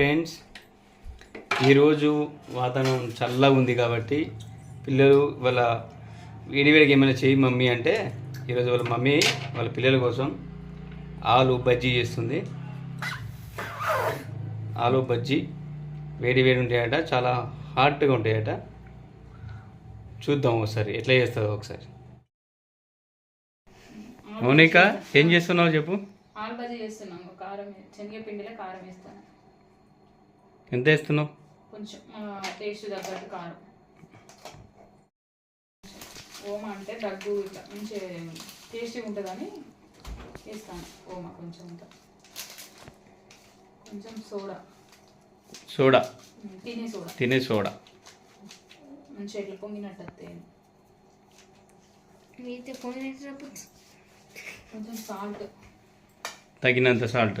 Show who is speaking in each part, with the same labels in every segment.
Speaker 1: Friends ఈరోజు వాతావరణం చల్లగా ఉంది కాబట్టి పిల్లలు వాళ్ళ వేడివేడికి ఏమైనా చేయి మమ్మీ అంటే ఈరోజు వాళ్ళ మమ్మీ వాళ్ళ పిల్లల కోసం ఆలు బజ్జీ చేస్తుంది. ఆలు బజ్జీ వేడి వేడి ఉంటాయట చాలా హాట్గా ఉంటాయట. చూద్దాం ఒకసారి ఎట్లా చేస్తుందో ఒకసారి. మౌనిక ఏం చేస్తున్నావు చెప్పు.
Speaker 2: ఆలు బజ్జీ చేస్తున్నాం కారం శనగపిండిలో కారం వేస్తాను.
Speaker 1: ఎంత వేస్తున్నావు?
Speaker 2: కొంచెం టేస్ట్ తగ్గట్టు కారం. ఓమా అంటే దగ్గు ఇట్లా మంచి టేస్టీగా ఉంటుందని వేస్తాను. ఓమా కొంచెం ఇంకా. కొంచెం సోడా.
Speaker 1: సోడా?
Speaker 2: తినే సోడా.
Speaker 1: తినే సోడా.
Speaker 2: మంచిగా ఇట్లా పొంగినట్టు కొంచెం సాల్ట్.
Speaker 1: తగినంత సాల్ట్.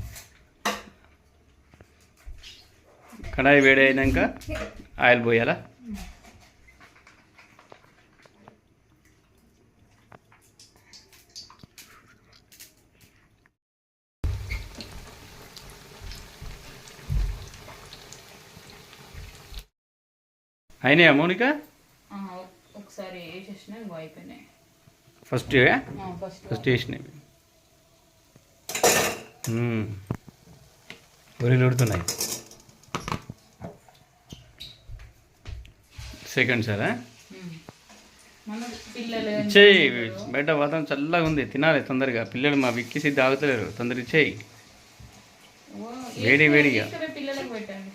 Speaker 1: కడాయి వేడి అయినాక ఆయిల్ పోయాలా? అయినాయా మౌనిక?
Speaker 2: ఒకసారి అయిపోయినాయి.
Speaker 1: ఫస్ట్
Speaker 2: ఫస్ట్
Speaker 1: వేసినవి. ఊరిలు ఉడుతున్నాయి సెకండ్ సారా? ఇచ్చేయి బయట వాతావరణం చల్లగా ఉంది తినాలి తొందరగా. పిల్లలు మా విక్కి సిద్ధి ఆగుతలేరు తొందరగా ఇచ్చేయి వేడి వేడిగా.
Speaker 2: ఇక్కడ పిల్లలకు పెట్టండి.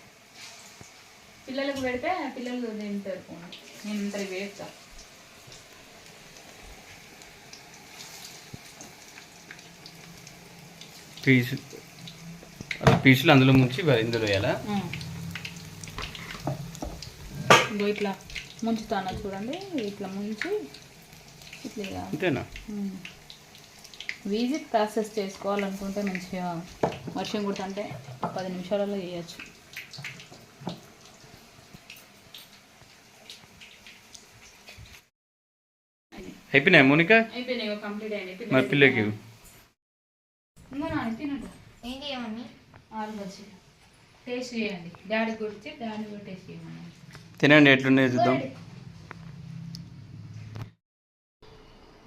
Speaker 2: పిల్లలకు పెడితే పిల్లలు తింటారు పోనీ. నేను ఇంత వేస్తా.
Speaker 1: పీసు అలా పీసులు అందులో ముంచి ఇందులో వేయాలా?
Speaker 2: ఇంకో ఇట్లా ముంచుతాను చూడండి. ఇట్లా ముంచి ఇట్లా ఇక,
Speaker 1: అంతేనా.
Speaker 2: ఈజీ ప్రాసెస్ చేసుకోవాలనుకుంటే మంచిగా వర్షం కుడుతుంటే పది నిమిషాలలో చేయొచ్చు.
Speaker 1: అయిపోయినాయి మోనిక?
Speaker 2: అయిపోయినాయి కంప్లీట్ అయినాయి.
Speaker 1: మరి పిల్లకి
Speaker 2: టేస్ట్ చేయండి. డాడీ గురించి డాడీ కూడా టేస్ట్ చేయండి
Speaker 1: తినండి ఎట్లున్నాయో చూద్దాం.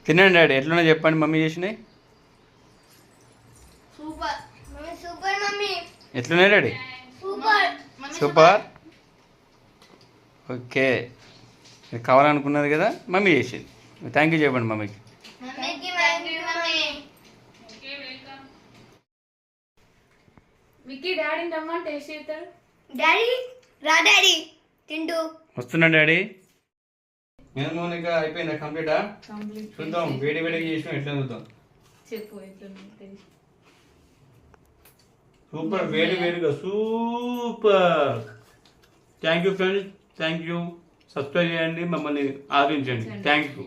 Speaker 1: తినండి డాడీ ఎట్లున్నాయో చెప్పండి మమ్మీ చేసినాయి?
Speaker 3: సూపర్. Mummy super mummy.
Speaker 1: ఎట్లున్నాయి డాడీ?
Speaker 3: సూపర్.
Speaker 1: సూపర్? ఓకే. మీరు కావాలనుకున్నది కదా మమ్మీ చేసింది. థ్యాంక్ యూ చెప్పండి మమ్మీకి.
Speaker 3: మమ్మీకి thank you mummy.
Speaker 2: Okay welcome. Mickey డాడీని చేస్తాడు
Speaker 3: డాడీ రా డాడీ. తింటూ
Speaker 1: వస్తున్నా డాడీ. నేను మౌనిక అయిపోయిందా కంప్లీటా? చూద్దాం వేడి వేడిగా చేసినాం ఎట్లా చూద్దాం?
Speaker 2: చెప్పు
Speaker 1: సూపర్ వేడి వేడిగా super. Thank you friends. Thank you. Subscribe చేయండి మమ్మల్ని ఆదరించండి. Thank you.